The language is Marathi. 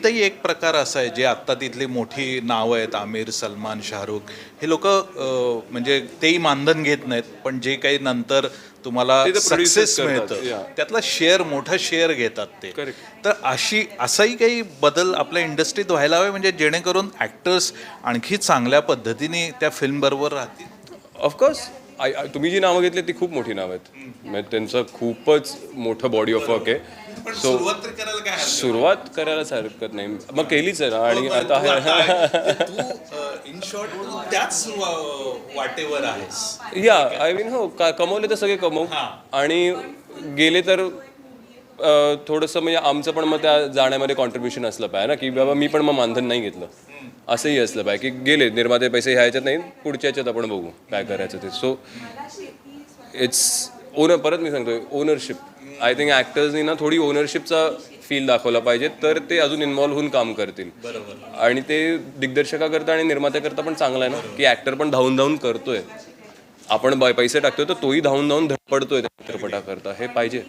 हिंदीतही एक प्रकार असा आहे जे आत्ता तिथली मोठी नावं आहेत आमिर सलमान शाहरुख हे लोक म्हणजे तेही मानधन घेत नाहीत पण जे काही नंतर तुम्हाला सक्सेस मिळतं. त्यातला शेअर मोठा शेअर घेतात ते. तर अशी असाही काही बदल आपल्या इंडस्ट्रीत व्हायला हवे म्हणजे जेणेकरून ॲक्टर्स आणखी चांगल्या पद्धतीने त्या फिल्म बरोबर राहतील ऑफकोर्स तुम्ही जी नावं घेतली ती खूप मोठी नावं आहेत. म्हणजे त्यांचं खूपच मोठं बॉडी ऑफ वर्क आहे. सो सुरुवात करायलाच हरकत नाही. मग केलीच आहे ना आणि. आता इन शॉर्ट त्याच वाटेवर आहेस. या आय मीन हो का कमवले तर सगळे कमवू. आणि गेले तर थोडंसं म्हणजे आमचं पण मग त्या जाण्यामध्ये कॉन्ट्रीब्युशन असलं पाहिजे ना की बाबा मी पण मग मानधन नाही घेतलं. असंही असलं पाहिजे की गेले निर्माते पैसे ह्याच्यात नाही पुढच्या ह्याच्यात आपण बघू काय करायचं ते. सो इट्स ओनर परत मी सांगतोय ओनरशिप आय थिंक ॲक्टर्सनी ना थोडी ओनरशिपचा फील दाखवला पाहिजे तर ते अजून इन्व्हॉल्व्ह होऊन काम करतील. आणि ते दिग्दर्शकाकरता आणि निर्मात्याकरता पण चांगलं आहे ना की ॲक्टर पण धावून धावून करतोय. आपण पैसे टाकतोय तर तोही धावून धावून धडपडतोय त्या चित्रपटाकरता. हे पाहिजे.